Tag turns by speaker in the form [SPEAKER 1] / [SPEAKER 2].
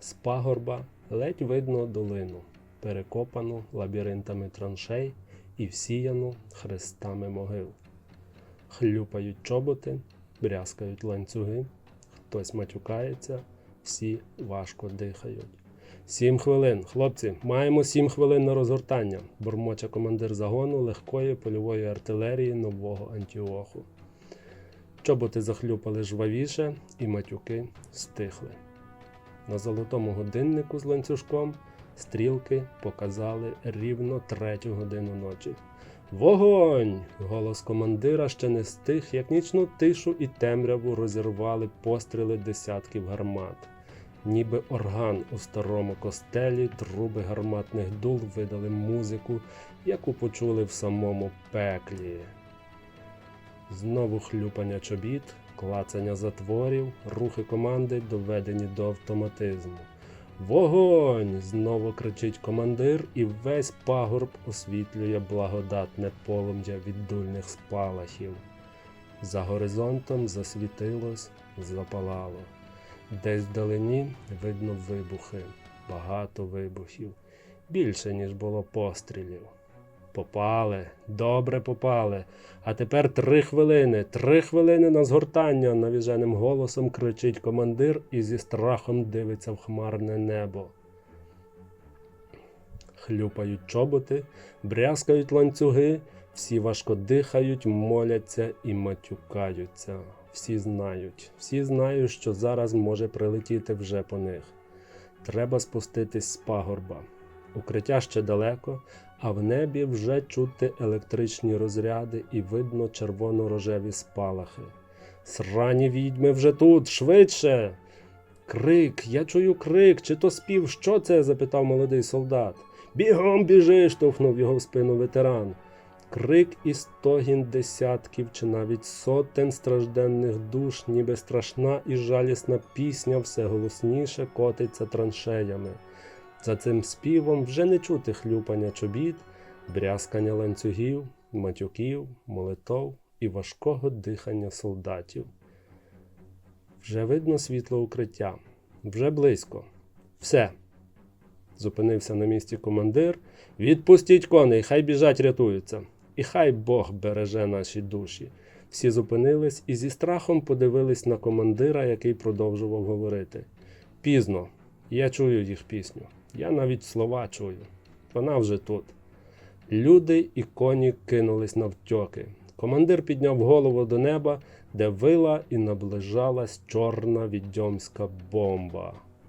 [SPEAKER 1] З пагорба ледь видно долину, перекопану лабіринтами траншей і всіяну хрестами могил. Хлюпають чоботи, брязкають ланцюги, хтось матюкається, всі важко дихають. Сім хвилин, хлопці, маємо сім хвилин на розгортання, бурмоче командир загону легкої польової артилерії нового Антіоху. Чоботи захлюпали жвавіше, і матюки стихли. На золотому годиннику з ланцюжком стрілки показали рівно третю годину ночі. Вогонь! Голос командира ще не стих, як нічну тишу і темряву розірвали постріли десятків гармат. Ніби орган у старому костелі, труби гарматних дул видали музику, яку почули в самому пеклі. Знову хлюпання чобіт, клацання затворів, рухи команди доведені до автоматизму. Вогонь! знову кричить командир, і весь пагорб освітлює благодатне полум'я від дульних спалахів. За горизонтом засвітилось, запалало. Десь вдалині видно вибухи, багато вибухів, більше, ніж було пострілів. Попали, добре попали. А тепер три хвилини, три хвилини на згортання, навіженим голосом кричить командир і зі страхом дивиться в хмарне небо. Хлюпають чоботи, брязкають ланцюги, всі важко дихають, моляться і матюкаються. Всі знають, всі знають, що зараз може прилетіти вже по них. Треба спуститись з пагорба. Укриття ще далеко, а в небі вже чути електричні розряди і видно червоно-рожеві спалахи. Срані відьми вже тут, швидше. Крик, я чую крик, чи то спів, що це? запитав молодий солдат. Бігом біжи, штовхнув його в спину ветеран. Крик і стогін десятків чи навіть сотень стражденних душ, ніби страшна і жалісна пісня все голосніше котиться траншеями. За цим співом вже не чути хлюпання чобіт, брязкання ланцюгів, матюків, молитов і важкого дихання солдатів. Вже видно світло укриття, вже близько. Все. Зупинився на місці командир. Відпустіть коней, хай біжать, рятуються. І хай Бог береже наші душі. Всі зупинились і зі страхом подивились на командира, який продовжував говорити. Пізно, я чую їх пісню. Я навіть слова чую. Вона вже тут. Люди і коні кинулись навтьоки. Командир підняв голову до неба, де вила і наближалась чорна відьомська бомба.